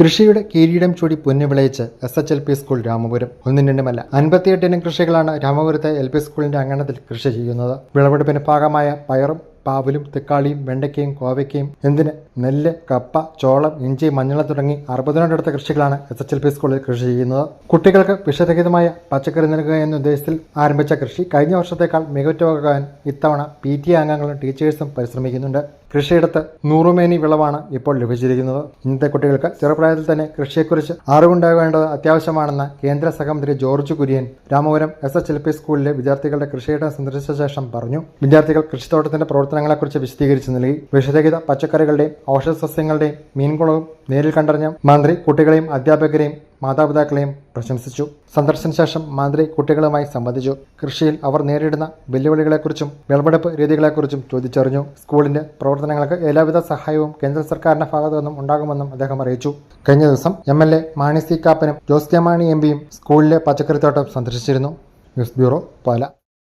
കൃഷിയുടെ കിരീടം ചൂടി പൊന്നു വിളയിച്ച് S H L P school Ramapuram. ഒന്നും രണ്ടുമല്ല അൻപത്തിയെട്ടിനും കൃഷികളാണ് രാമപുരത്തെ എൽ പി സ്കൂളിന്റെ അങ്കണത്തിൽ കൃഷി ചെയ്യുന്നത്. വിളവെടുപ്പിന് ഭാഗമായ പയറും പാവലും തക്കാളിയും വെണ്ടയ്ക്കയും കോവയ്ക്കയും എന്തിന് നെല്ല് കപ്പ ചോളം ഇഞ്ചി മഞ്ഞൾ തുടങ്ങി അറുപതിനോടടുത്ത കൃഷികളാണ് എസ് എച്ച് എൽ പി സ്കൂളിൽ കൃഷി ചെയ്യുന്നത്. കുട്ടികൾക്ക് വിഷരഹിതമായ പച്ചക്കറി നൽകുക എന്ന ഉദ്ദേശത്തിൽ ആരംഭിച്ച കൃഷി കഴിഞ്ഞ വർഷത്തേക്കാൾ മികവുറ്റതാകാൻ ഇത്തവണ പി ടി അംഗങ്ങളും ടീച്ചേഴ്സും പരിശ്രമിക്കുന്നുണ്ട്. കൃഷിയിടത്ത് നൂറുമേനി വിളവാണ് ഇപ്പോൾ ലഭിച്ചിരിക്കുന്നത്. ഇന്നത്തെ കുട്ടികൾക്ക് ചെറുപ്രായത്തിൽ തന്നെ കൃഷിയെക്കുറിച്ച് അറിവുണ്ടാകേണ്ടത് അത്യാവശ്യമാണെന്ന് കേന്ദ്ര സഹമന്ത്രി George Kurian Ramapuram S H L P സ്കൂളിലെ വിദ്യാർത്ഥികളുടെ കൃഷിയിടം സന്ദർശിച്ച ശേഷം പറഞ്ഞു. വിദ്യാർത്ഥികൾ കൃഷിത്തോട്ടത്തിന്റെ പ്രവർത്തനങ്ങളെക്കുറിച്ച് വിശദീകരിച്ച് നൽകി വിഷരഹിത പച്ചക്കറികളുടെയും ഔഷധ സസ്യങ്ങളുടെയും മീൻകുളവും നേരിൽ കണ്ടറിഞ്ഞ മന്ത്രി കുട്ടികളെയും അധ്യാപകരെയും മാതാപിതാക്കളെയും പ്രശംസിച്ചു. സന്ദർശന ശേഷം മന്ത്രി കുട്ടികളുമായി സംബന്ധിച്ചു കൃഷിയിൽ അവർ നേരിടുന്ന വെല്ലുവിളികളെക്കുറിച്ചും വിളവെടുപ്പ് രീതികളെക്കുറിച്ചും ചോദിച്ചറിഞ്ഞു. സ്കൂളിന്റെ പ്രവർത്തനങ്ങൾക്ക് എല്ലാവിധ സഹായവും കേന്ദ്ര സർക്കാരിന്റെ ഭാഗത്തു നിന്നും ഉണ്ടാകുമെന്നും അദ്ദേഹം അറിയിച്ചു. കഴിഞ്ഞ ദിവസം M L A Mani C കാപ്പനും Jose K Mani M പിയും സ്കൂളിലെ പച്ചക്കറിത്തോട്ടം സന്ദർശിച്ചിരുന്നു. News bureau Pala.